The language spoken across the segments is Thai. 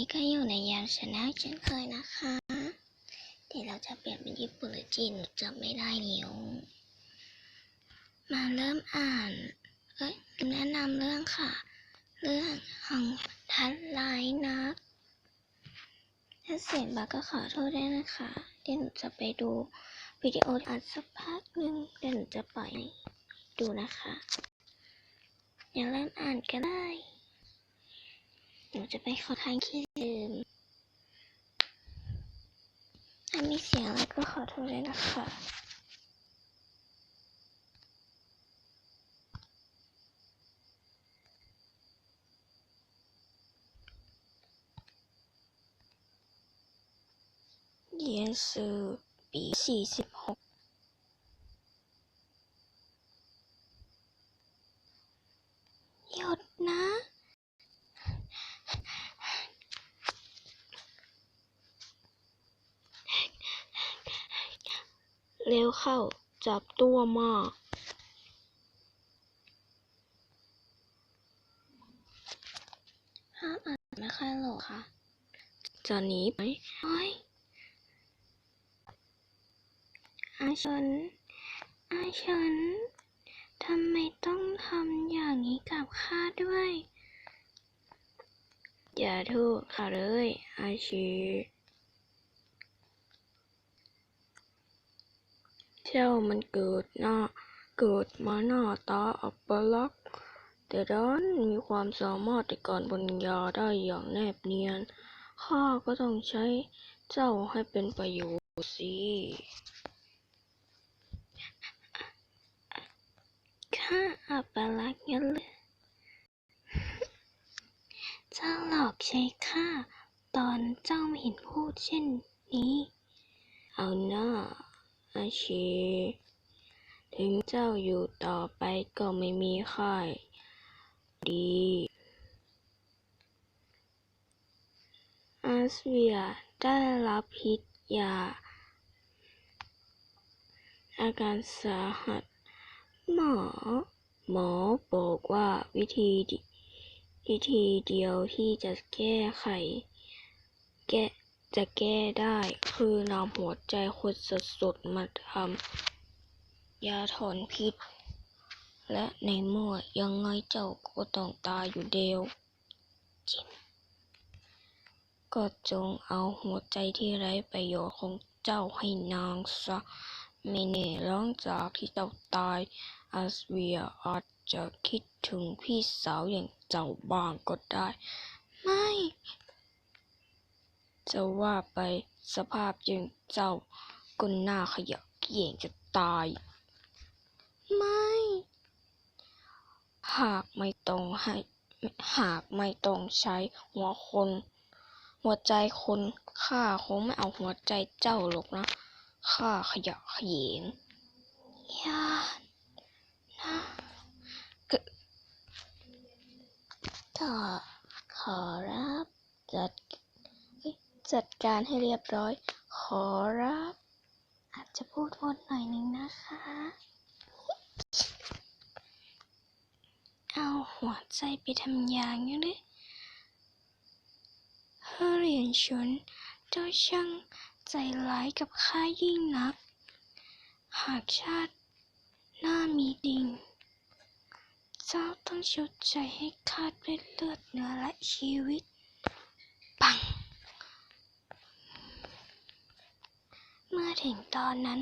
นี้ก็อยู่ในยามชนะเช่นเคยนะคะ เดี๋ยวเราจะเปลี่ยนเป็นญี่ปุ่นหรือจีนหนูจำไม่ได้แล้วมาเริ่มอ่าน เอ้ยแนะนำเรื่องค่ะ เรื่องของทัดลายนัก ถ้าเสียงบักก็ขอโทษด้วยนะคะ เดี๋ยวหนูจะไปดูวิดีโออัดสักพักหนึ่งเดี๋ยวหนูจะปล่อยดูนะคะ อย่าเริ่มอ่านก็ได้ หนูจะไปขอทานขี้ลืมถ้ามีเสียงอะไรก็ขอโทษด้วยนะคะเรียนสื่อปีสี่สิบหยุดนะ เร็วเข้า จับตัวมาห้าอ่านไม่ค่อยหรอกค่ะจะหนีไหมโอ้ยอาชนอาชนทำไมต้องทำอย่างนี้กับข้าด้วย อย่าทูกข้าเลยอาชี เจ้ามันเกิดหน้าเกิดมาหน้าตาอัปลักษณ์แต่ด้านมีความสามารถในการบรรยาได้อย่างแนบเนียน ข้าก็ต้องใช้เจ้าให้เป็นประโยชน์สิข้าอัปลักษณ์งั้นเลยเจ้าหลอกใช้ข้าตอนเจ้าไม่เห็นพูดเช่นนี้ เอาหน้า อาชี ถึงเจ้าอยู่ต่อไปก็ไม่มีค่ายดี อาสเวียได้รับพิษยา อาการสาหัส หมอ หมอบอกว่าวิธีวิธีเดียวที่จะแก้ไข แก้ จะแก้ได้คือนำหัวใจคนสดๆมาทำยาถอนพิษ และในเมื่อยังไงเจ้าก็ต้องตายอยู่เดียวจิมก็จงเอาหัวใจที่ไร้ประโยชน์ของเจ้าให้นางซะไม่แน่หลังจากที่เจ้าตายอาสเวียอาจจะคิดถึงพี่สาวอย่างเจ้าบ้างก็ได้ ไม่ จะว่าไปสภาพอย่างเจ้าก็น่าขยะแขยงจะตาย ไม่ หากไม่ต้องให้หากไม่ต้องใช้หัวคน หัวใจคนข้าคงไม่เอาหัวใจเจ้าหรอกนะข้าขยะแขยงยานนะกก็ขอรับจัดเอ้ย จัดการให้เรียบร้อย ขอรับ อาจจะพูดวนหน่อยนึงนะคะ เอาหัวใจไปทำอย่างนี้เลยเฮเรียญชนเจ้าช่างใจร้ายกับข้ายิ่งนัก หากชาติหน้ามีดิง เจ้าต้องชดใช้ให้ข้าด้วยเลือดเนื้อและชีวิต ปัง เมื่อถึงตอนนั้น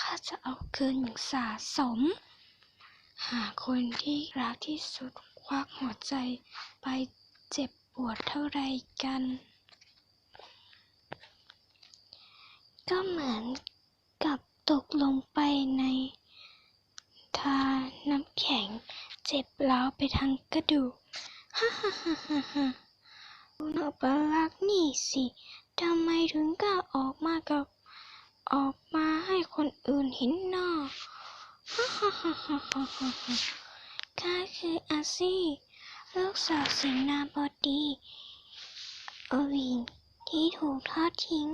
ข้าจะเอาคืนอย่างสาสม หาคนที่รักที่สุดควักหัวใจไปเจ็บปวดเท่าไรกัน ก็เหมือนกับตกลงไปในทาน้ำแข็งเจ็บร้าวไปทั้งกระดูก ฮ่าฮ่าฮ่าฮ่าฮ่าคุณอัปลักษ์นี่สิทำไมถึงกล้าออกมากับ ออกมาให้คนอื่นเห็นหน้าฮ่าฮ่าฮ่าฮ่าฮ่าฮ่าข้าคืออาซี่ลูกสาวเสนาบดีอวินที่ถูกทอดทิ้ง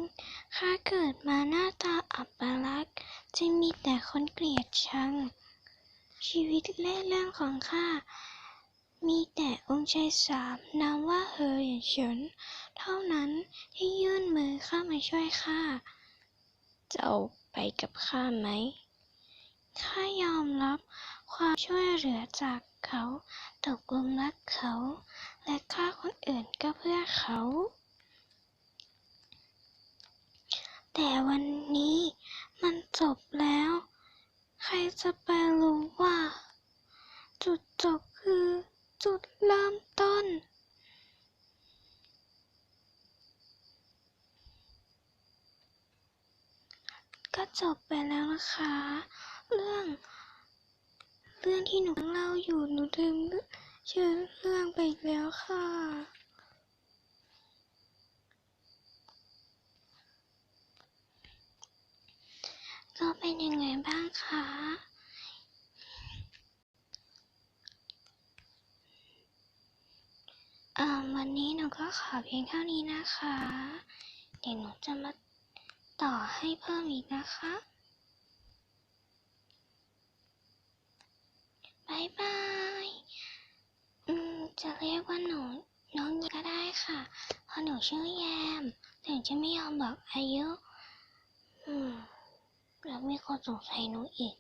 ข้าเกิดมาหน้าตาอัปลักษ์จึงมีแต่คนเกลียดชัง ชีวิตเล่เรื่องของข้า มีแต่องค์ชายสามนามว่าเหอเหยียนเฉิน เท่านั้นที่ยื่นมือเข้ามาช่วยข้า เจ้าไปกับข้าไหม ข้ายอมรับความช่วยเหลือจากเขาตกลงรักเขา และฆ่าคนอื่นก็เพื่อเขา แต่วันนี้มันจบแล้ว ใครจะไปรู้ว่า จุดจบคือจุดเริ่มต้น ก็จบไปแล้วนะคะ เรื่อง เรื่องที่หนูเล่าอยู่หนูลืมชื่อเรื่องไปแล้วค่ะก็เป็นยังไงบ้างคะ วันนี้หนูก็ขอเพียงเท่านี้นะคะ เดี๋ยวหนูจะมา ต่อให้เพิ่มอีกนะคะ บายบาย อืม จะเรียกว่าหนูน้องก็ได้ค่ะ เพราะหนูชื่อแยม ถึงจะไม่ยอมบอกอายุ อืม แล้วมีคนสงสัยหนูอีก